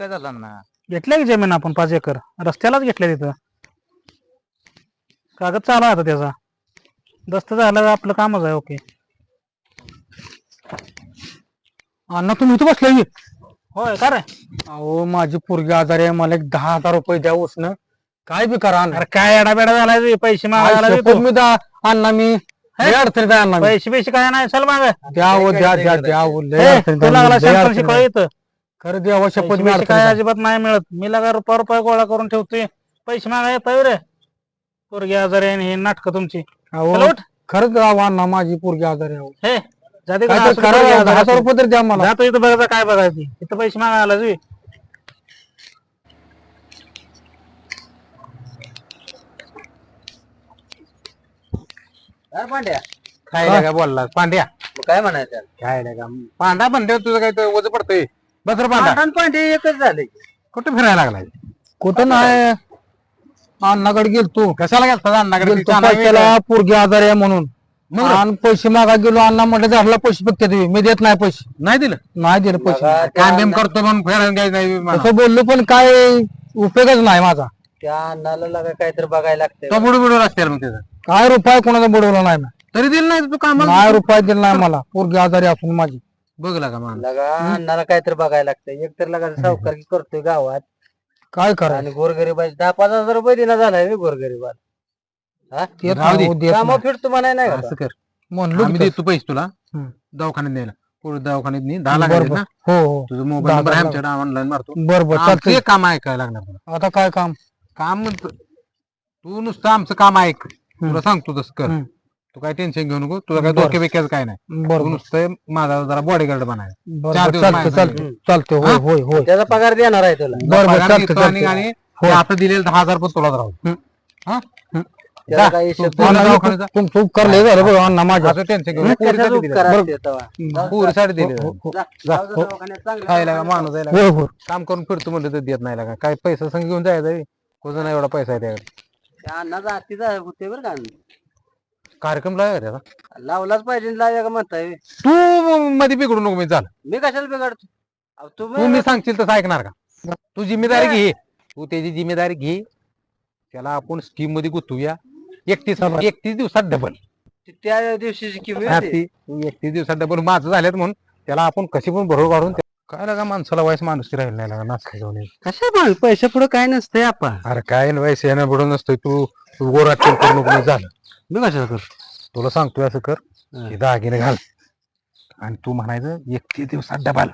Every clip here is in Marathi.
काय झालं ना घेतल्या की जमीन आपण पाच एकर? रस्त्यालाच घेतल्या तिथं. कागद चालू आहे आता त्याचा. दस्त झालं आपलं कामच आहे ओके. अण्णा तुम्ही इथं बसले की? होय का रे? अहो माझी पोरगी आजारी आहे मला एक दहा हजार रुपये द्या उसनं. काय बी करा अण्णा. अरे काय एडाबेडा झालाय रे, पैसे मागायला शपथ देतो. मी द्या. अण्णा मी लय अडचणीत आहे अण्णा मी. पैसे पैसे काय नाही? चल माग. द्या हो, द्या द्या द्या हो, लय ए, अडचणीत तुला आहे, लागला लय अडचणीत आहे. खरं द्यावं शपथ पैसे मी बिशे अडचणीत काय. अजिबात नाही मिळत. मी लगा रुपया रुपया गोळा करून ठेवतोय. पैसे मागा येतोय रे. पोरगी आजारी आहे आणि हे नाटक तुमची. अहो, चल उठ. खरंच राव अण्णा माझी पोरगी आजारी आहे अहो. हे जाते काय तर करा राव, दहा हजार रुपये तरी द्या मला. जातो इथं बघायचं काय बघायचं. इथं पैसे मागायला तुम्ही अरे पांड्या? काय बोलला पांड्या. मग काय म्हणायचं? काय? नाही का पांडा म्हणते तुझं काय तर वज पडतंय. बस रे पांडा पांढरा आणि पांढरे एकच झाले. कुठे फिरायला लागलाय? कुठं नाही? अण्णाकडे गेलतो. कशाला गेलता अण्णाकडे? गेलतो पैशाला पोरगी आजारी आहे म्हणून. आणि पैसे मागा गेलो अण्णा म्हटलं झाडला पैसे फक्त तुम्ही. मी देत नाही पैसे. नाही दिलं? नाही दिले पैसे. काय नेम करतो म्हणून फिरायला नाही म्हणा. तसं बोललो पण काय उपयोगच नाही माझा. त्या अन्नाला लागा काहीतरी बघायला लागतंय. तो बुडू बुडू असते मग त्याचा काय रुपये कोणाचा बुडवला नाही मी. तरी दिलं नाही तू काम नाही रुपये दिला नाही मला. पोरगी आजारी असून माझी. बघ लागा मला लगा अन्नाला काहीतरी बघायला लागतंय. एकतर लगा सावकारकी करतोय गावात. काय करायचं? आणि गोरगरीबाची दहा पाच हजार रुपये दिना झालाय रे गोरगरीबात हा? देत राहू दे. नाही, देत कामं नाही. फिरतो म्हणाय नाही का असं कर. म्हणलो आम्ही की देतो पैसे तुला. हम्म. दवाखान्यात द्यायला पुढे दवाखान्यात नाही दहा लाख ना? हो हो. तुझं मोबाईल दहा नंबर आहे लाख. आमच्याकडे ऑनलाईन मारतो. बर बर आमचं चालतंय. एक काम ऐकायला लागणार तुला. आता काय काम? काम म्हणतो. तू नुसतं आमचं काम ऐक. तुला सांगतो तसं कर. हम्म. तू काय टेन्शन घेऊ नको. तुला काय बरं. डोके बिक्याचं काय नाही. बर तू नुसतं माझा जरा बॉडीगार्ड बनाय. बर चार दिवस चालतंय माझ्या चालतंय संग. चालतंय होय होय होय. त्याचा पगार देणार आहे तुला. पगार देतो आणि चालतंय आणि ते आता दिलेले दहा हजार पण तुला राहू. त्याला काही हिशोब तू- अण्णा, तुला मी दवाखान्याचा- तू- तू करले झालं बघ अण्णा माझ्या. असं टेन्शन घेऊ कशाचा नको. पोरीसाठी उपकार दिले. असते तेव्हा? पोरीसाठी दिले. हो, हो. जा, जाऊ दे दवाखान्यात. चांगलं खायला का माणूस आहे होय होय. काम करून फिरतो म्हणलं तर देत नाही लागा. काय पैसा संग घेऊन जायचं एवढा पैसा आहे त्याकडे. त्या अन्नाचा हातीचा होते बरं का कार्यक्रम लावायचा त्याचा लावलाच पाहिजे लावूया का म्हणताय. तू मध्ये बिघडू नको मी चाल. मी कशाला बिघडतो? अहो, तू तुम्ही मी सांगशील तसं ऐकणार का? तू जिम्मेदारी घे. तू त्याची जिम्मेदारी घे. त्याला आपण स्कीममध्ये गुंतवूया. एकतीस एकतीस दिवसात डबल त्या दिवशीची तू. एकतीस दिवसात डबल माझं झाल्यात म्हणून त्याला आपण कशी पण भरून काढून त्या- काय लागा माणसाला वयस माणूस राहील नाही लागा नाच जाऊन कशा पण पैसे पुढे काय नसतंय आपण. अरे काय वयस येणं बुडून नसतोय. तू तू नको मी झालं. मी कशाला करतो? तुला सांगतोय असं कर हा. दागिने घाल. आणि तू म्हणायचं एकतीस दिवसात डबल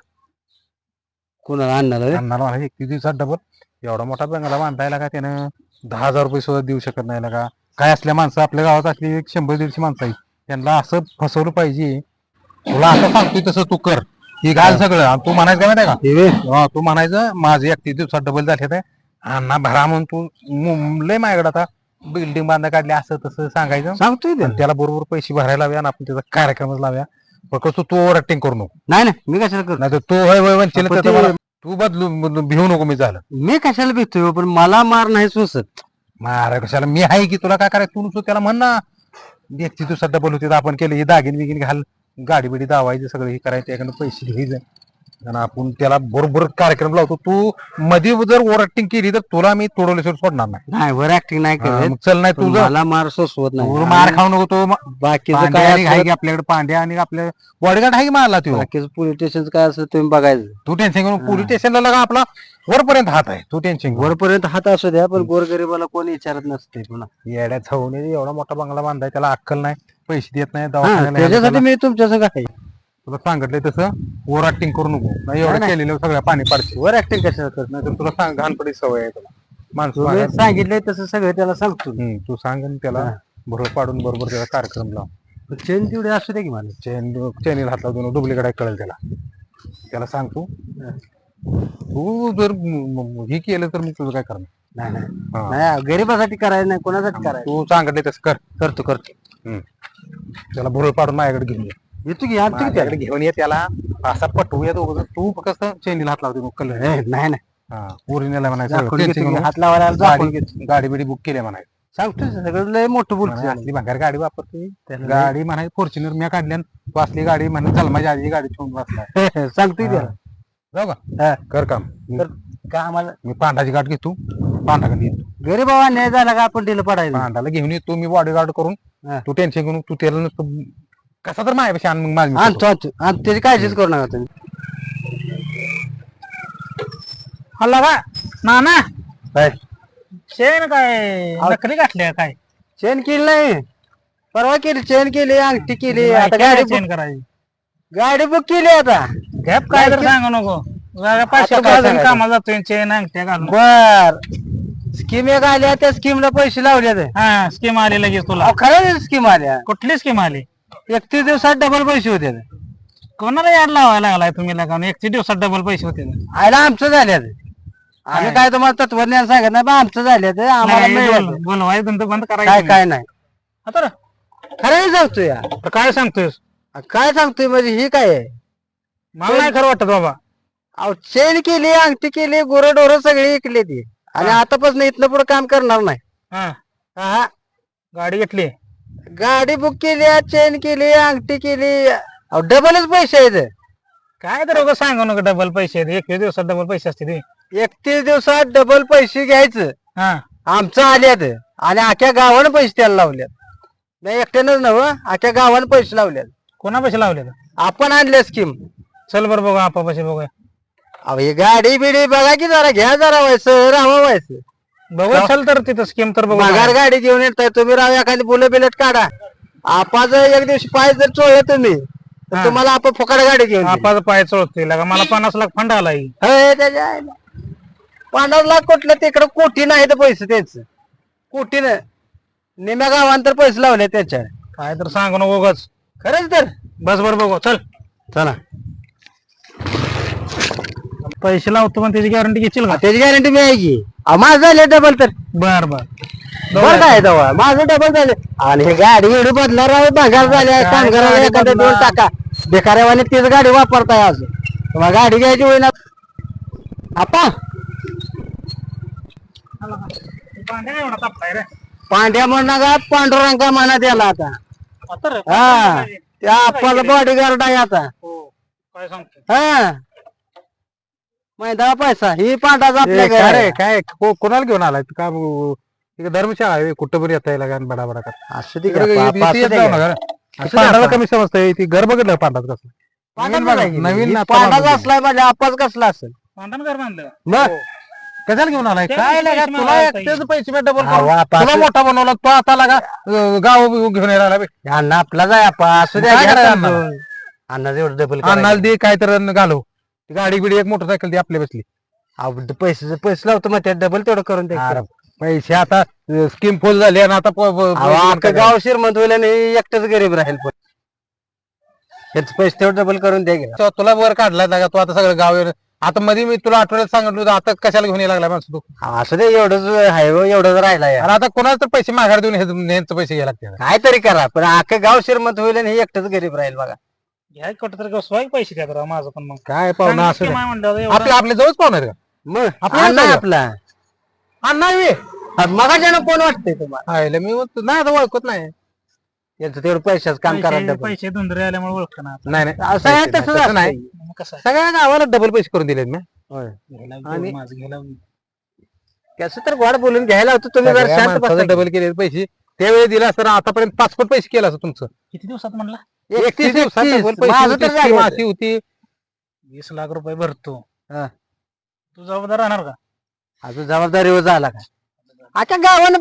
कोणाला आणणार अन्नाला म्हणायचं एकतीस दिवसात डबल एवढा मोठा बंगला बांधायला का त्यानं दहा हजार रुपये सुद्धा देऊ शकत नाही का? काय असल्या माणसं आपल्या गावात असली एक शंभर दीडशे माणसं आहेत. त्यांना असं फसवलं पाहिजे. तुला असं सांगतोय तसं तू कर. हे घाल सगळं. आणि तू म्हणायचं काय माहिती का? हा, तू म्हणायचं माझे एकतीस दिवसात डबल झाले ते अण्णा भरा म्हणून तू मु- लय माझ्याकडे आता. बिल्डिंग बांधा काढली असं तसं सांगायचं. सांगतोय ते. आणि त्याला बरोबर पैसे भरायला लावूया आणि आपण त्याचा कार्यक्रमच लावूया. फक्त तू तू ओव्हर ऍक्टिंग करू नको. नाही नाही मी कशाला करतो नाही तर तू होय ते- मला- तू बदलू बदलू- भिवू नको मी झालं. मी कशाला भेटतोय पण मला मार नाही सुचत मारा कशाला? मी आहे की तुला काय करायचं? तू नुसतं त्याला म्हण ना. एकतीस दिवसात डबल होते आपण केलं हे दागिन बिगिन घाल. गाडी बिडी दावायचं सगळं हे करायचं त्याकडनं पैसे घ्यायचं. आणि आपण त्याला बरोबर कार्यक्रम लावतो. तू मध्ये जर ओव्हर ऍक्टिंग केली तर तुला मी तोडवल्याशिवाय सोडणार नाही. नाही वर ऍक्टिंग नाही हा, करत चल नाही पण तुझं मला मार सोसवत तू नाही. मार खाऊ नको तो. बाकीचं पांड्या काय आणि की आपल्याकडे? पांड्या आणि आपल्या बॉडीगार्ड आहे की मला तू? बाकीचं पोलीस स्टेशन काय असं तुम्ही बघायचं. तू टेन्शन घेऊन पोलीस स्टेशनला लगा आपला वरपर्यंत हात आहे. तू टेन्शन घेऊन वरपर्यंत हात असू द्या पण गोरगरीबाला कोणी विचारत नसते पुन्हा. येड्या एवढा मोठा बंगला बांधाय त्याला अक्कल नाही. पैसे देत नाही हा, दवाखान्याला त्याच्यासाठी मी तुमच्या संग आहे. तुला सांगितलंय तसं ओव्हर ऍक्टिंग करू नको. नाही एवढं नाही. केलेलं सगळ्या पाणी पाडते वर ऍक्टिंग कशाला करत नाही तर तुला सांग घाणपडी सवय आहे तुला. माणसं तुम्ही. सांगितलंय तसं सगळं त्याला सांगतो. हम्म, तू सांग आणि त्याला. बरोबर पाडून बरोबर त्याचा कार्यक्रम लाव. चेन तेवढी असू दे की मला चेन चेनीला हात लावून डुप्लिकेट कळेल त्याला. त्याला सांग तू. तू जर म- म- हे केलं तर मी तुझं काय करणार? नाही नाही. हा. नाही गरीबासाठी करायचं नाही कोणासाठी करायचं तू सांगितलंय तसं कर. करतो करतो. हम्म. त्याला बरोबर पाडून माझ्याकडे घेऊन ये. येतो की घेऊन ये त्याला. असा पटवूया दोघं तू फक्त चेनीला हात लावते कलर नाही नाही. ओरिजिनल म्हणायचं. हात लावायला गाडी बिडी बुक केली म्हणायचं. सांगतो सगळं लय मोठं बोलतो म्हणायचं, भंगार गाडी वापरते गाडी म्हणाय फॉर्च्युनर मी काढली आणि तू असली गाडी म्हणे चल माझी आजी गाडी ठेवून बसलाय सांगतोय त्याला. जाऊ का. कर काम. कर. का आम्हाला मी पांडाची गाठ घेतो. पांडाकडे येतो. गरीब अन्याय झाला का आपण दिलं पडायला? पांडाला घेऊन येतो मी बॉडीगार्ड करून. हा. तू टेन्शन घेऊन तू त्याला नुसतं कसा तर माझ्यापेक्षा आण मग माझी मी आणतो आणतो. आणि त्याची काळजीच करू नका तुम्ही. हल्ला का? नाना? काय? शेण काय? नकली घातले काय? चेन केली नाही. परवा केली चेन केली अंगठी केली. आता गाडी चेन book- करायची. गाडी बुक केली आता. गॅप काय तर सांगू नको. जरा पाचशे आता काय रुपये सांगायचं? कामाला जातोय चेन अंगठ्या घालून. बर. स्कीम एक आल्या त्या स्कीमला पैसे लावले हा स्कीम आली लगेच तुला. खरं स्कीम आल्या. कुठली स्कीम आली? एकतीस दिवसात डबल पैसे होते कोणाला याड लावायला लागलाय तुम्ही लगावून एकशे दिवसात डबल पैसे होते. आयला आमचं झाल्यात. आम्ही काय? तुम्हाला तत्वज्ञान सांगत नाही पण आमचं झाले आम्हाला बोलवाय धंदा बंद काय करायचं काय नाही. आता रे, खरं सांगतोय या. आता काय सांगतोयस? काय सांगतोय म्हणजे ही काय आहे? मला नाही खरं वाटत बाबा. अहो चेन केली अंगठी केली गुरं डोरं सगळी इकली ती. आणि आतापासून इथनं पुढे काम करणार नाही. हा हा. गाडी घेतली. गाडी बुक केली चेन केली अंगठी केली. अहो डबलच पैसे आहेत. काय तर उगाच सांगू नका डबल पैसे एकवीस दिवसात डबल पैसे असते ते एकतीस दिवसात डबल पैसे घ्यायचं. हा. आमचं आल्यात. आणि अख्या गावानं पैसे त्याला लावल्यात. नाही एकट्यानंच नव अख्या गावानं पैसे लावल्यात. कोणा पैसे लावले आपण आणले स्कीम चल बरं बघा आपा पैसे बघूया. अहो ही गाडी बिडी बघा की जरा घ्या जरा व्हायचं राहावं व्हायचं बघू चल तर तिथं स्कीम तर बघू पगार गाडी घेऊन येताय. तुम्ही राव एखादी बुले बिलेट काढा. आपाच एक दिवशी पाय जर चोळलं तुम्ही तर हा. तुम्हाला आपण फुकट गाडी घेऊन देऊ. आपाचं पाय चोळतोय. लागा मला पन्नास लाख फंड आलाय. होय, त्याच्या आईला. पन्नास लाख कुठलं? तिकडं कोटी नाही तर पैसे त्यांचं कोटीनं निम्या गावांतर पैसे लावले त्याच्या. काय तर सांगू नको उगाच. खरंच तर. बस बरं बघू. चल. चला. पैसे लावतो पण त्याची गॅरंटी घेशील का? त्याची गॅरंटी मी आहे की अहो, माझं झाले डबल तर. बर बर. बरं काय दवा माझं डबल झाले. आणि हे गाडी एवढी बदला राव भागार झाल्या काय कामगाराला गाडी एखाद्या? दोन टाका. बेकाऱ्यावाने तीच गाडी वापरताय आज. तुम्हाला गाडी घ्यायची होईना. आपा पांड्या म्हणा का पांडुरंगा मनात याला आता. हा त्या आप्पाला बॉडीगार्ड आहे आता. हो, काय सांगतो हा. मैदा पैसा ही पांडाचा आपल्या घरी काय आहे. रे, काय को- कोणाला घेऊन आलाय तू का ब- इकडे धर्मशाळा आहे कुठं बरी येता येईल बडा बडा कर असू दे इकडे की, इथे- आपा, इथे असू येत दे जाऊ की. नका रे. असू. कमी समजतंय ती घर बघितलं पांडाचं कसं नवीन आहे की. नवीन ही आता पांडाचा बांधली. असलाय म्हणजे आपाच कसला असेल भांडण घर बांधलं मग कशाला घेऊन आलाय त्याला काय पैसे लागा तुला एकटेच पैसे मी डबल तुला मोठा बनवला तो आता लागा अं, गाव घेऊन यायला बे. अण्णा आपला जाय आपा असू द्या काय घ्या करायचं समजून. अण्णाचं एवढं डबल अन्नाला दे काय तर अन्न घालव ती गाडी बिडी एक मोटरसायकल ती आपल्या बसली. पैसे पैसे लावतो मग त्या डबल तेवढं करून द्या पैसे आता स्कीम फुल झाली आणि आता प- प- अहो, अख्खं गाव श्रीमंत होईल आणि एकटंच गरीब राहील पण. हेच पैसे तेवढं डबल करून द्या की. तो- तुला वर काढलाय लागा तू आता सगळं गाव येणं. आता मध्ये मी तुला आठवड्यात सांगितलं होतं आता कशाला घेऊन यायला लागला माणसं तू? असू दे एवढंच आहे हो, एवढंच राहिला आणि आता कोणाला तर पैसे माघार देऊन हे- ह्यांचं पैसे घ्यायला लागते काय तरी करा पण अख्खं गाव श्रीमंत होईल आणि हे एकटंच गरीब राहील बघा. घ्या कुठं तरी स्वाई पैसे द्या माझं पण मग. काय पाहुणा असं आपल्या आपल्या जवळच पाहुणार का? मग अण्णा काय? आपला अण्णा आहे बे. मगाच्यानं कोण वाटतंय तुम्हाला? मी म्हणतो, नाही आता ओळखत नाही. यांचं तेवढं पैशाच काम करा पैसे- डबल. पैसे धुंदरे आल्यामुळे ओळख ना नाही नाही असं तसंच नाही, तसं नाही. असतंय. मग कसं? सगळ्या गावाला डबल पैसे करून दिलेत मी. आणि- माझं घ्यायला. कसं तर गोड बोलून घ्यायला होतं तुम्ही जरा शांत बसा. डबल केले पैसे. त्यावेळी दिला असतं आतापर्यंत पासपोर्ट पैसे केला असं तुमचं. किती दिवसात म्हणला? एकतीस पैसे. माझं होते, तर scheme झालं. अशी होती. वीस लाख रुपये भरतो. हा. तू जबाबदार राहणार का? अजून जबाबदारीवर झाला का? आता गावानं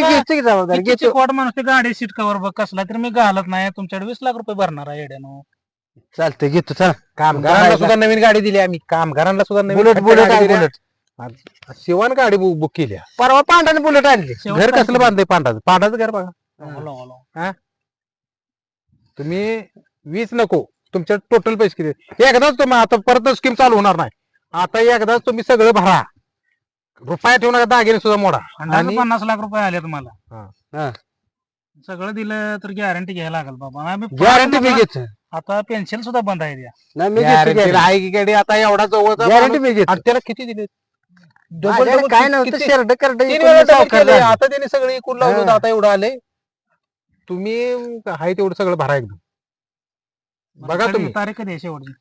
घेतो की जबाबदारी. घेतो. चिकवाट माणूस ते गाडी सीट कवर बघ कसला तर मी घालत नाही. तुमच्याकडे वीस लाख रुपये भरणार आहे येड्यानो. चालतंय घेतो चला. कामगारांना सुद्धा नवीन गाडी दिली आम्ही. कामगारांना सुद्धा नवीन बुलेट बुलेट गाडी आहे. बुलेट. शिवान गाडी बुक केली. परवा पांढऱ्याने बुलेट आणली. घर कसलं बांधलंय पांढराचं? पांढराचं घर बघा. तुम्ही वीस नको. तुमच्या टोटल पैसे किती एकदाच तुम्ही आता परत स्कीम चालू होणार नाही. आता एकदाच तुम्ही सगळं भरा. रुपया ठेवू नका दागिने सुद्धा मोडा. आणि पन्नास लाख रुपये आले तुम्हाला. हा. सगळं दिलं तर गॅरंटी घ्यायला लागेल बाबा. आम्ही गॅरंटी मी घेतो. आता पेन्शन सुद्धा बंद आहे की गाडी आता एवढा जवळचा गॅरंटी मी घेतो. त्याला किती दिले डबल माझ्याकडे डबल काय नव्हतं शर्ट केलंय. आता त्यांनी सगळं इकून लावलं होतं, हा. आता एवढं आलंय. तुम्ही आहे तेवढं सगळं भरा एकदम. बघा तुम्ही. तारीख कधी आहे शेवटची?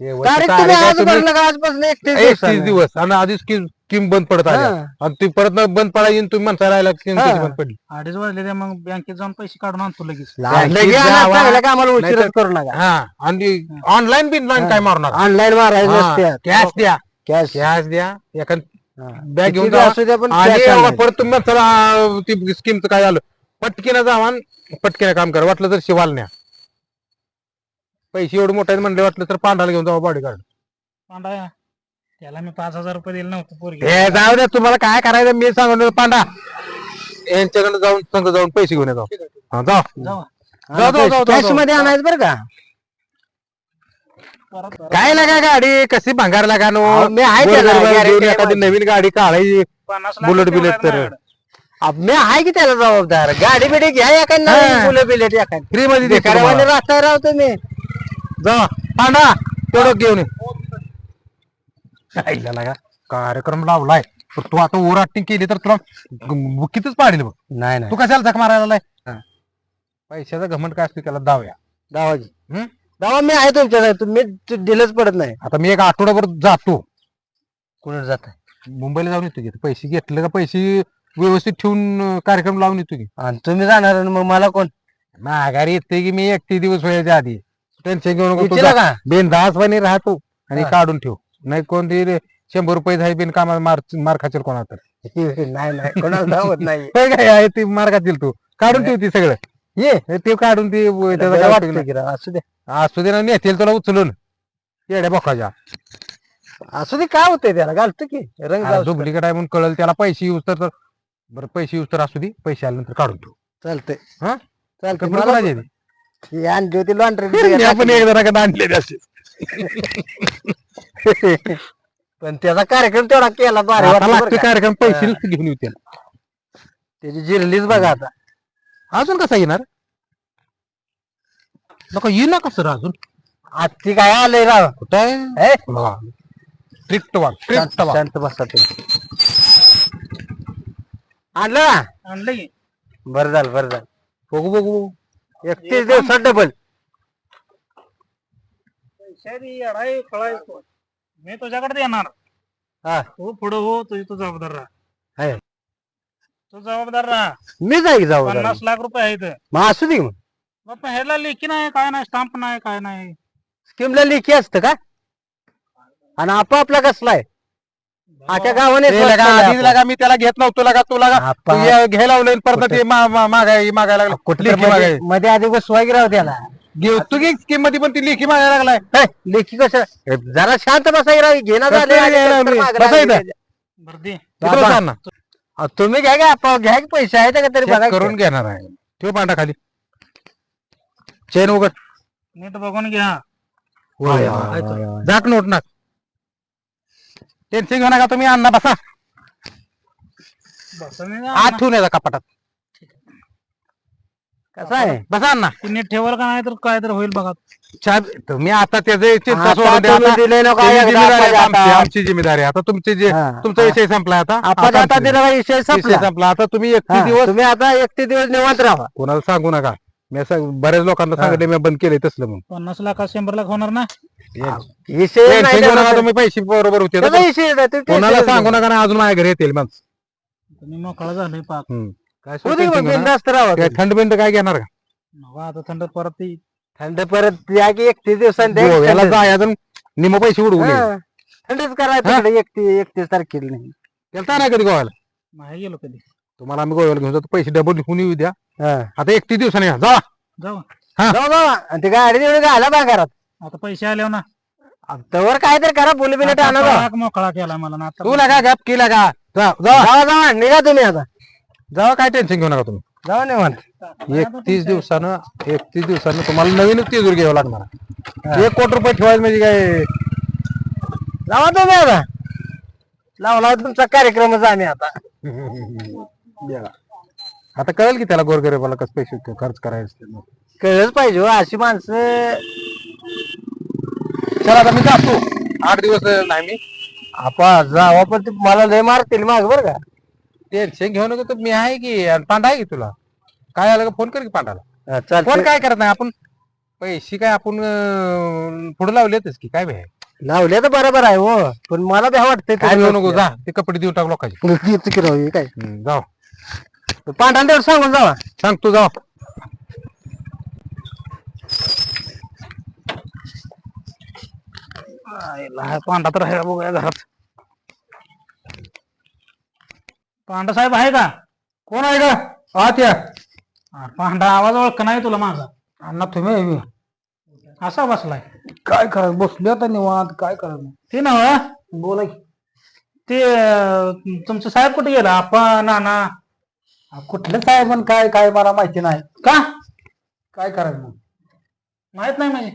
शेवटची तारीख तारीख तुम्ही आहे आज तुम्ही भरलं का आजपासून? एकतीस एकतीस दिवसानं? दिवस. आणि आधीच स्कीम स्कीम बंद पडत आल्या. हा. आणि ती परत न बंद पडायची आणि तुम्ही म्हणता राहिला स्कीम हा. बंद पडली. अडीच वाजले ते मग बँकेत जाऊन पैसे काढून आणतो लगेच. जावा. चांगलं का आम्हाला उशीरच करू नका. हा. आणि ऑनलाईन बिनलाईन काय मारणार? ऑनलाईन मारायचं कॅश द्या. कॅश कॅश द्या. एखाद बॅग घेऊन जा असू द्या पण आणि cash आणायचं. परत तुम्ही चला ती स्कीमचं काय आलं पटकीनं जावा आणि पटकीनं काम करा. वाटलं तर शिवाल न्या. पैसे एवढे मोठे आहेत म्हणले वाटलं तर पांढराला घेऊन जावा बॉडी गार्ड पांडा त्याला मी पाच हजार रुपये दिले नव्हते पोरगी. हे जाऊ द्या तुम्हाला काय करायचं? मी सांगून पांडा यांच्याकडे जाऊन संघ जाऊन पैसे घेऊन येतो हा, जा जाऊ. जाऊ, जाऊ, जाऊ, कॅश जाऊ. मध्ये आणायचं बरं का? परत काय लागा गाडी? कशी भांगार लागा नो? अहो, मी आहे त्याला, guarantee. नवीन गाडी काढायची. पन्नास लाख बुलेट रुपये बिलेट तर. माझ्याकडे. अब मी आहे की त्याला जबाबदार गाडी बिडी घ्या एखादी हा. बुले बिलेट एखादी फ्री मध्ये देतो भिकाऱ्यावानी तुम्हाला. राहताय राव तुम्ही। जा पांडा तेवढं घेऊन ये आईला लागा कार्यक्रम लावलाय। पण तू आता ओव्हर ऍक्टिंग केली तर तुला ग- बुकीतच पाडेल बघ? नाही नाही. तू कशाला झक मारायला. पैशाचा घमंड काय असतो त्याला दाव्या. दावाजी हम्म? दावा मी आहे तुमच्या तुम्ही दिलंच पडत नाही. आता मी एक आठवडाभर जातो. कुठे जात मुंबईला जाऊन येतो की पैसे घेतले का पैसे व्यवस्थित ठेवून कार्यक्रम लावून येतो की. आणि तुम्ही जाणार आणि मग मला कोण? माघारी येते की मी एकतीस दिवस व्हायच्या आधी. टेन्शन घेऊ नको विचारा का? राहतो आणि हा. काढून ठेव. नाही कोणती शंभर रुपये झाली बिन कामा मार मार खाचेल कोणा तर. नाही नाही कोणाला धावत नाही. काय काय? आहे ती मार खातील तू. काढून ठेव ती सगळं. ये हे ते काढून ती त्याचा काय वाटतं उपयोग की राव, असू दे. असू दे ना नेतील तुला उचलून. येड्या बोकाच्या. असू दे काय होतंय त्याला? घालतो की. रंग. डुप्लिकेट आहे म्हणून कळल त्याला पैसे युज तर तर- बरं पैसे युज तर असू दे पैसे आल्यानंतर काढून ठेव. चालतंय. हा? चालतंय. कपडे मला कोणाचे आहेत? ही आणली होती मी आपण एकदा नका आणले असे. पण त्याचा कार्यक्रम तेवढा केला भारी आता वाटलं बरं लागतो का. कार्यक्रम पैसे घेऊन येऊ त्याला. त्याची जिरलीच बघा आता. अजून कसा येणार? नका येऊ ना कसं अजून. आजची काय आलंय राव? कुठं आहे? ट्रिप्ट वा ट्रिप्ट शांत वा शांत बसा तुम्ही. आणलं? आणलं की. बरं झालं बरं झालं. बघू बघू एकतीस दिवसात डबल अडाई मी तुझ्याकडे येणार. हा. तू पुढे हो तुझी तू जबाबदार राहा. आहे. तू जबाबदार राहा. मी जाईल जाऊ. पन्नास लाख रुपये आहेत. मग असू दे मग. बाप्पा ह्याला लेखी नाही काय नाही स्टाम्प नाही काय नाही. स्कीमला लेखी असतं का? आणि आपापला कसला आहे? आख्या गावाने ते लगा, आधीच लगा मी त्याला घेत नव्हतो लगा तू लगा तू या- घ्यायला लावलं परत ते मा- मा- मागाय मागायला लागला. कुठे लेखी मागाय. मध्ये आधी बसवाय राव त्याला की स्कीममध्ये पण ती लेखी मागायला लागलाय. हे, लेखी कसं? जरा शांत बसाय राव घेणं कसं झालं आणि घ्यायला नंतर लागली? मागं बसायचं. लागली. बरं दे. तिकडं बाबा. जा ना. अहो, तुम्ही घ्या घ्या आपण घ्या की पैसे आहेत का तरी Check बघा. करून घेणार आहे. ठेव पांडा खाली. चेन उघड. नीट बघून घ्या. जाक नोट ना. टेन्शन घेऊ नका तुम्ही अण्णा बसा. आत ठेवून येता कपाटात. कसं आहे? बसा अण्णा. नीट ठेवल का नाही तर काय तर होईल बघा. चहा तुम्ही आता त्याचे चिंता आता सोडून द्या तुम्ही आता. दिले नको त्याची एकदा जिम्मेदारी आहे आपण आमची आता. आमची जिम्मेदारी आहे. आता तुमचे जे हा, तुमचा. विषय संपलाय आता. आपण आता आता आमची दिला विषय विषय संपला. संपला. आता तुम्ही एकतीस हा, दिवस तुम्ही आता एकतीस दिवस निवांत राहा. कोणाला सांगू नका. मी असं बऱ्याच लोकांना. सांगितले मी बंद केले तसलं म्हणून पन्नास लाखात शंभर लाख होणार ना विषय Tension नाही घेऊ नका त्याचा. तुम्ही पैसे बरोबर होते त्याचा विषय नाही, तुम्ही कोणाला सांगू नका ना अजून माझ्या घरी येतील माणसं तुम्ही मोकळा झालंय पाक हम्म. काय नका. उद्या tension मग घेऊ नका. बिनधास्त राहा काय तुम्ही. थंड बिंड काय घेणार का नवा आता थंड परत ती थंड परत या की एकतीस दिवसांनी द्या की गोव्याला थंड. जायचं निम पैसे उडवू नये हा. थंडच करायचं एकतीस एकतीस तारखेला नाही गेलता नाही कधी गोव्याला नाही गेलो कधी तुम्हाला आम्ही गोव्याला घेऊन जातो. पैसे डबल लिहून येऊ द्या. हा. आता एकतीस दिवसाने या. जा. जाऊ. जाऊ जाऊ. आणि ते गाडी तेवढी घाला बा घरात आता पैसे आले ना. तवर काय तर करा बोल बिलट आता आणा जाऊ. पाक मोकळा केला मला ना आता. तू लागा गप की? लागा जा. जा जावा जावा निघा तुम्ही आता. जावा काय टेन्शन घेऊ नका तुम्ही. जाऊ निवांत. एकतीस दिवसानं एकतीस दिवसानं तुम्हाला नवीनच तिजूर घ्यावं लागणार. एक कोटी रुपये ठेवायचं म्हणजे काय? जावा तुम्ही आता. लावला तुमचा कार्यक्रमच आम्ही आता. आता कळेल की त्याला गोरगरीबाला कसं पैसे खर्च करायचे कळलंच पाहिजे हो, अशी माणसं चला आता मी जातो. आठ दिवस नाही मी. आपण जावा पण ते मला लय मारतील माग बर का. टेन्शन घेऊ नका तर मी आहे की आणि पांडा आहे की तुला? काय आलं का? फोन कर की पांडाला. हा, चालतंय. फोन काय करत नाही आपण? पैसे काय आपण पुढे लावलेतच की काय भ्या लावले तर बरोबर आहे हो पण मला बी वाटतंय काय घेऊ नको जा. ते कपडे देऊन टाक लोकांचे. काय? जाऊ. पांढरा तेवढं सांगून जावा. सांगतो जाऊ आईला, पांडा तर आहे बघूया घरात. पांडा साहेब आहे का? कोण आहे का आत या. पांडा आवाज ओळख नाही तुला माझा. अण्णा तुम्ही? आहे बी. असा बसलाय. काय करायचं? बसले आता निवांत. काय करायचं? ते की. ते अं, तुमचं साहेब कुठे गेला? आपण नाना? कुठलं साहेब आणि काय काय मला माहिती नाही. का? काय करायचं मग? माहीत नाही म्हणजे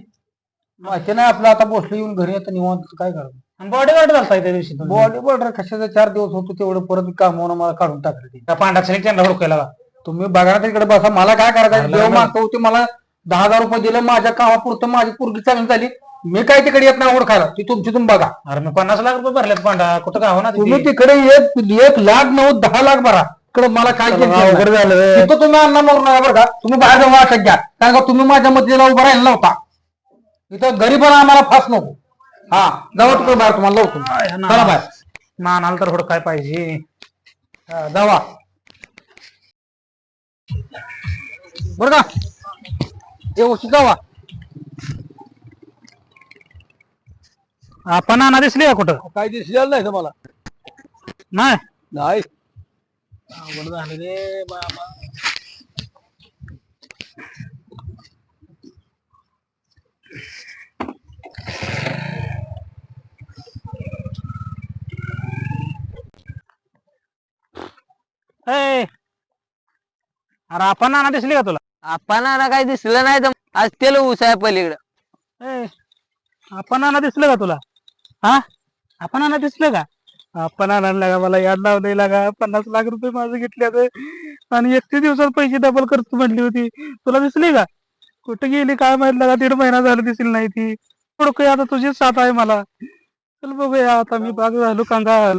माहिती नाही आपलं आता बसलो येऊन घरी आता निवांत काय करायचं आणि बॉडी गार्ड झालता त्या दिवशी तुम्ही. बॉडी बिल्डर कशाचा? चार दिवस होतो तेवढं परत कामावून मला काढून टाकलं ते. त्या पांडा त्यांना हुडकायला लावा. तुम्ही बघा ना तिकडे बसा मला काय करायचं? देव मागतो होते मला दहा हजार रुपये दिले माझ्या कामापुरतं माझी पोरगी चांगली झाली मी काय तिकडे येत नाही ओळखायला ती तुमची तुम्ही बघा. अरे मी पन्नास लाख रुपये भरलेत पांडा कुठं का हो ना तुम्ही? तिकडे एक एक लाख नऊ दहा लाख भरा. इकडे मला काय अवघड नाही. झालं तिथं तुम्ही अण्णा मारू नका बरं का. तुम्ही बाहेर जाऊन वाटत घ्या. कारण का तुम्ही माझ्या मदतीला उभा राहिला नव्हता इथं गरीबाला आम्हाला फास नको. हा जावा तिकडे बाहेर तुम्हाला ना. चला बाहेर. नानाला तर हुडकाय पाहिजे. हा, जावा. बरं का? व्यवस्थित जावा. आपण नाना दिसली का कुठं? काय दिसलेलं नाही मला नाही? नाही. अवघड झालं रे बाबा. ए, अरे आपण नाना दिसली का तुला? आपण ना काही दिसलं नाही तर आज तेल ऊस आहे पलीकडं. ए, आपण नाना दिसलं का तुला? हा? आपण नाना दिसलं का? आपण नाना का? मला याद लावलंय लागा. पन्नास लाख रुपये माझं घेतले आणि एकतीस दिवसात पैसे डबल करतो म्हटली होती. तुला दिसली का? कुठे गेली काय माहीत लागा? दीड महिना झाला दिसली नाही ती. ओळखूया आता तुझी साथ आहे मला. चल बघूया आता मी बाग झालो कांगाल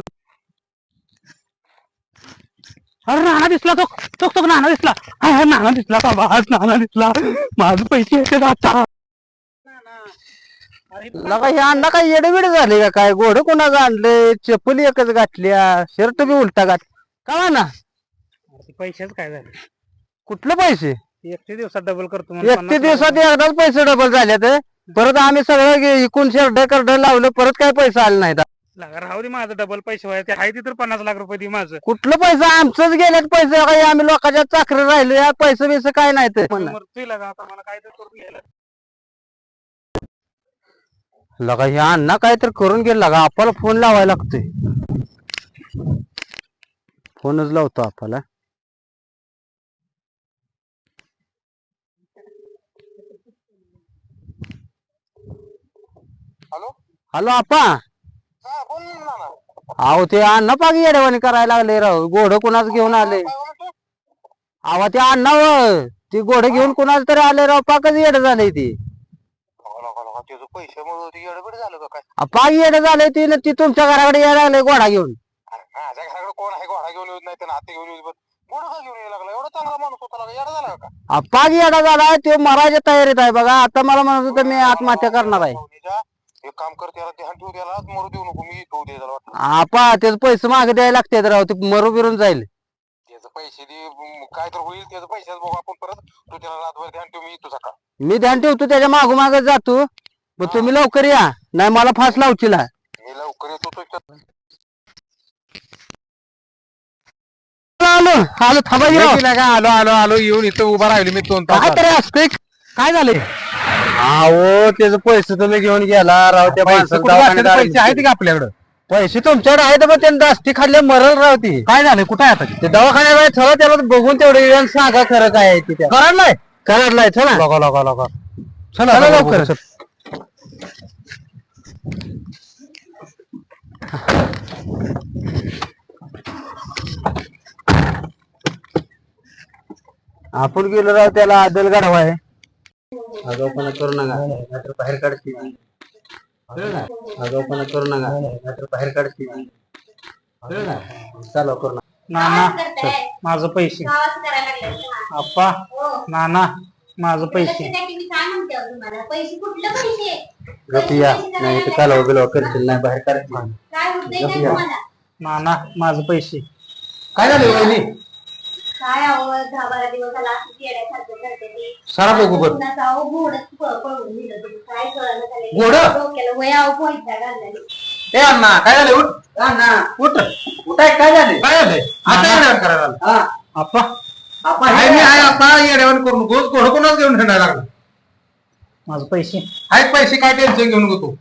अरे नाना दिसला तो. तो नाना दिसला. हा, नाना दिसला बाबा. आज नाना दिसला. माझे पैसे येते आता. लगा हे अण्णा काय येडबिड झाले का काय? घोडं कोणाचं आणलंय चप्पल एकच घातल्या. शर्ट बी उलटा घात का ना? पैसेच काय झाले? कुठले पैसे? एकतीस दिवसात डबल करतो म्हणून पन्नास दिवसात एकदाच पैसे डबल झाले तर परत आम्ही सगळं गे- इकून शर्ट करड लावलं परत काय पैसे आले लागा राहू दे माझं डबल पैसे व्हायचे आहे ते तर पन्नास लाख रुपये दे माझं. कुठलं पैसे? आमचंच गेल्यात पैसे. काही आम्ही लोकांच्या चाकरी राहिलो या पैसे बिसे काय नाही तर मरतोय लागा आता. मला काय तर करून घ्यायला. लगा हे अण्णा काय तर करून गेला लगा आपल्याला फोन लावायला लागतोय. फोनच लावतो आपल्याला. हॅलो आपा. अहो ते अण्णा पागी येडवाणी करायला लागले राव. घोडं कुणाच घेऊन आले? अहो ते अण्णा ते घोडं घेऊन कुणाच तरी आले राव. पाकच येड झाले ती. त्याचं पैशामुळे ते येडबड झालं का काय? अ, पाग येड झाले ती न ती तुमच्या घराकडे यायला लागले घोडा घेऊन. अरे माझ्या घराकडे कोण आहे घोडा घेऊन नाही तर हाती घेऊन घोडा का घेऊन यायला लागला एवढा चांगला माणूस होता लागा येडा झाला का? पाग येडा झाला तो मरायच्या तयारीत आहे बघा. आता मला म्हणत होतं मी आत्महत्या करणार आहे. भावनीच्या, एक काम कर त्याला ध्यान ठेवू त्याला मरू देऊ नको मी ठेवू दे त्याला वाटतं. आपा त्याचे पैसे मागे द्यायला लागतात राव ते मरू बिरून जाईल. त्याचं पैसे दे म, काय तर होईल त्याचं पैशाच बघू आपण परत. तू त्याला रातभर ध्यान ठेव मी येतो सकाळ. मी ध्यान ठेवतो त्याच्या मागो माग जातो. मग तुम्ही लवकर या. नाही मला फास लावशील हा. मी लवकर येतो तो आलो आलो. थांबा की राव. का आलो आलो आलो येऊन इथं उभा राहिलो मी दोन तास काय तरी असतंय. काय झाले अहो त्याचे पैसे तुम्ही घेऊन गेला. राव त्या पैसे माणसाला कुठं वाटले? दवाखान्यात पैसे आहेत का आपल्याकडे? पैसे तुमच्याकडे आहेत पण त्यांनी दास्ती खाल्ले मरल राव ती. काय झालं? कुठं आहे आता ते? ते दवाखान्यात आहे, चला त्याला बघून तेवढे सांगा खरं काय आहे ते त्या. कराडलाय कराडलाय चला. लगा लगा लगा चला चला लवकर. लवकर. आपण गेलो राव त्याला आदल गाढवा आहे आगाऊपणा करू नका. बाहेर काढते आगाऊपणा करू नका. नाहीतर बाहेर काढते चालू करू नका. नाना माझं पैसे. गावाचं करायला लागलं आप्पा नाना माझं पैसे. गपिया नाही तर? कालव बिलव करशील नाही बाहेर. तुम्हाला? नाना माझं पैसे. काय झालं काय दहा बारा दिवस झाला असं येड्यासारखं करते ते. सारा बघू बरं कुणाचं अहो घोडच प- पळवून दिलं तुम्ही काय कळलं झालंय. घोडं? डोक्याला वय अहो पोहायचा घालला ए अण्णा काय झालं? उठ. अण्णा. उठ. काय झाले? काय झालंय आता येड्यावर करायला लागला. हा. आप्पा आपण हाय मी हाय आता येड्यावर करून गोस घोडं कोणाच घेऊन हिंडायला लागला? माझं पैसे. हाय पैसे काय टेन्शन घेऊन नको तू?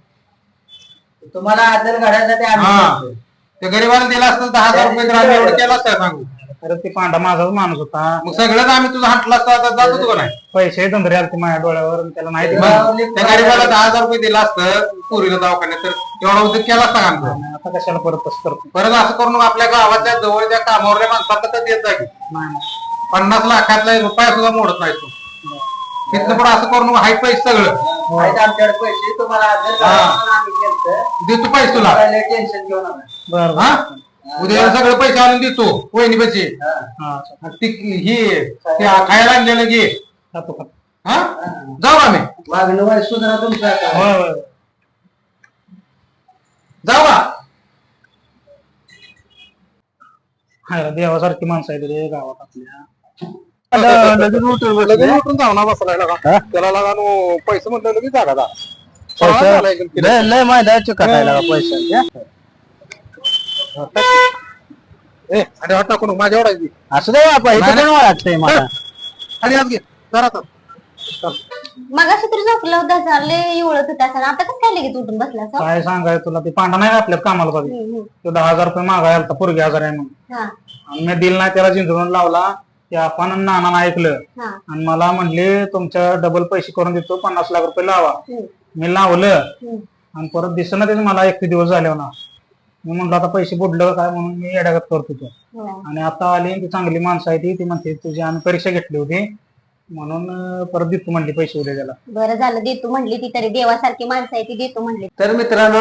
तुम्हाला आदर घालायसाठी हा. आम्ही करतोय. त्या गरीबाला दिला असतं दहा हजार रुपये आम्ही एवढं केलं असतं का सांगू. अरे ते पांडा माझाच माणूस होता. मग सगळंच आम्ही तुझा हटला असता आता जात होतो का नाही? पैसे धंदरे आलते माझ्या डोळ्यावर आणि त्याला नाही दिलं मग त्या गरीबाला दहा हजार रुपये दिला असतं पुरीला दवाखान्यात तर एवढा उद्योग केला असता का आमचा? नाही, आता कशाला परत तसं करतो? परत असं करून आपल्या गावाच्या जवळच्या कामावरल्या माणसाला तर देत जागी नाही नाही. पन्नास लाखातला रुपया सुद्धा मोडत नाही तू. तिथनं पण असं करून हाय पैसे सगळं. आहेत आमच्याकडे पैसे तुम्हाला हा. आम्ही. देतो. पैसे तुला. टेन्शन घेऊ नका. बरं बरं. हा? उद्या सगळे पैसे आणून देतो वहिनी पैसे. हा. हा. आणि ती ही ते खायला आणलेलं घे. हा? जाऊ आम्ही. वाय सुधारा तुमचं आता. होय होय. होय. जाऊ का देवासारखी माणसं आहेत रे गावात आपल्या. लगेच उठून जाऊ ना बसला का? त्याला लागा नो पैसे म्हटलं लगेच जागा दा पैसे? लय कटायला पैसे. ए आणि हट टाकू नको माझ्या एवढा. असं दे बापा इथं नाही, कोण वाटतंय मला? आज घे. जरा आता. मग असं तरी झोपलं होतं असं लय उळत होता असं. आता कसं काय लगेच उठून बसला असं? काय सांगाय तुला? ते पांडा नाही आपल्यात कामाला हम्म. तो दहा हजार रुपये मागाय आलता पोरगी हजार आहे म्हणून. हा. आणि मी दिल नाही त्याला जिंजवून लावला. ते आपण आणि नानानं ऐकलं. हा. आणि मला म्हणले तुमच्या डबल पैसे करून देतो पन्नास लाख रुपये लावा. हम्म, मी लावलं. हम्म. आणि परत दिसना त्याचे मला एक दिवस झाले ना मी म्हणलं आता पैसे बुडलं काय? म्हणून मी येड्यागत करत होतो. आणि आता आली ती चांगली माणसं आहे ती. ती म्हणते तुझी आम्ही परीक्षा घेतली होती. म्हणून परत देतो म्हणली पैसे उद्या त्याला. बरं झालं. देतो म्हणली ती तरी. देवासारखी माणसं आहे ती. देतो म्हणली. तर मित्रांनो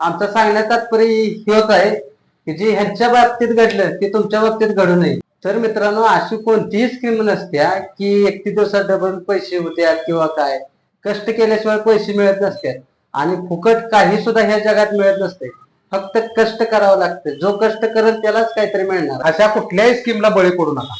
आमचं सांगण्यात तात्पर्य हे होत आहे की जे ह्यांच्या बाबतीत घडलं ते तुमच्या बाबतीत घडू नये. तर मित्रांनो अशी कोणतीही स्कीम नसत्या की एकतीस दिवसात डबल पैसे होत्या किंवा काय. कष्ट केल्याशिवाय पैसे मिळत नसतात आणि फुकट काही सुद्धा ह्या जगात मिळत नसते. फक्त कष्ट करावं लागतं. जो कष्ट करेल त्यालाच काहीतरी मिळणार. अशा कुठल्याही स्कीमला बळी पडू नका.